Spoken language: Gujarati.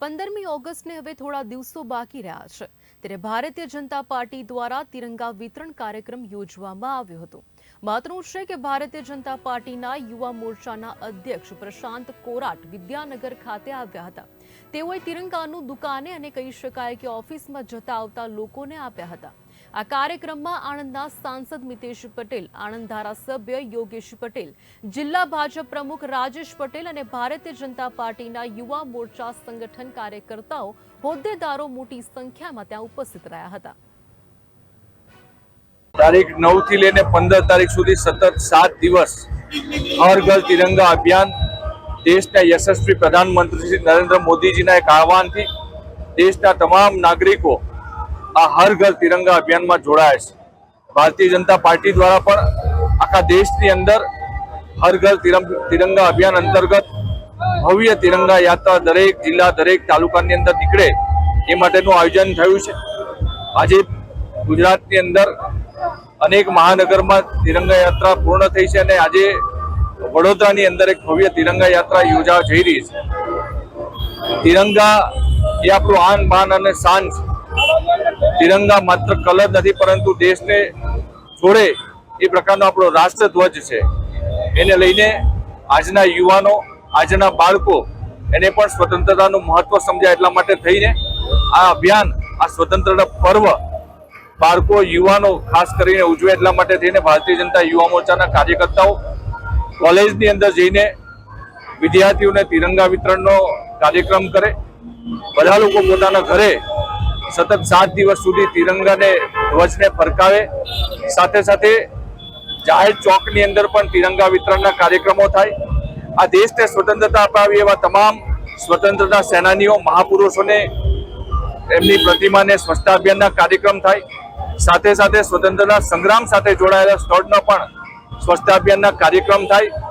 પંદરમી ઓગસ્ટને હવે થોડા દિવસો બાકી રહ્યા છે. ત્યારે ભારતીય જનતા પાર્ટી દ્વારા તિરંગા વિતરણ કાર્યક્રમ યોજવામાં આવ્યો હતો. મહત્વનું છે કે ભારતીય જનતા પાર્ટીના યુવા મોરચાના અધ્યક્ષ પ્રશાંત કોરાટ વિદ્યાનગર ખાતે આવ્યા હતા. તેઓએ તિરંગાનું દુકાને અને કહી શકાય કે ઓફિસમાં જતા આવતા લોકોને આપ્યા હતા. આ કાર્યક્રમમાં આણંદના સાંસદ મિતેશ પટેલ, આણંદ ધારાસભ્ય યોગેશ પટેલ, જિલ્લા ભાજપ પ્રમુખ રાજેશ પટેલ અને ભારતીય જનતા પાર્ટીના યુવા મોરચા સંગઠન કાર્યકર્તાઓ હોદ્દેદારો મોટી સંખ્યામાં ત્યાં ઉપસ્થિત રહ્યા હતા. તારીખ નવથી લઈને પંદર તારીખ સુધી સતત સાત દિવસ હર ઘર તિરંગા અભિયાન દેશના યશસ્વી પ્રધાનમંત્રી શ્રી નરેન્દ્ર મોદીજીના એક આહવાનથી દેશના તમામ નાગરિકો આ હર ઘર તિરંગા અભિયાનમાં જોડાયા છે. ભારતીય જનતા પાર્ટી દ્વારા પણ આખા દેશની અંદર હર ઘર તિરંગ- અભિયાન અંતર્ગત ભવ્ય તિરંગા યાત્રા દરેક જિલ્લા, દરેક તાલુકાની અંદર નીકળે એ માટેનું આયોજન થયું છે. આજે ગુજરાતની અંદર અનેક મહાનગરમાં તિરંગા યાત્રા પૂર્ણ થઈ છે અને આજે વડોદરાની અંદર એક ભવ્ય તિરંગા યાત્રા યોજાવા જઈ રહી છે. તિરંગા એ આપણું આન, બાન અને શાન છે. તિરંગા માત્ર કલર નથી, પરંતુ દેશને જોડે એ પ્રકારનો આપણો રાષ્ટ્રધ્વજ છે. એને લઈને આજના યુવાનો, આજના બાળકો એને પણ સ્વતંત્રતાનું મહત્વ સમજાય એટલા માટે થઈને આ અભિયાન, આ સ્વતંત્રતા પર્વ બાળકો, યુવાનો ખાસ કરીને ઉજવે એટલા માટે થઈને ભારતીય જનતા યુવા મોરચાના કાર્યકર્તાઓ કોલેજની અંદર જઈને વિદ્યાર્થીઓને તિરંગા વિતરણનો કાર્યક્રમ કરે. બધા લોકો પોતાના ઘરે સતત સાત દિવસ સુધી તિરંગાને ધ્વજને ફરકાવે. સાથે સાથે જાહેર ચોકની અંદર પણ તિરંગા વિતરણના કાર્યક્રમો થાય. આ દેશને સ્વતંત્રતા અપાવી એવા તમામ સ્વતંત્રતા સેનાનીઓ, મહાપુરુષોને એમની પ્રતિમાને સ્વચ્છતા અભિયાનના કાર્યક્રમ થાય. સાથે સાથે સ્વતંત્રતા સંગ્રામ સાથે જોડાયેલા સ્થળનો પણ સ્વચ્છતા અભિયાનના કાર્યક્રમ થાય.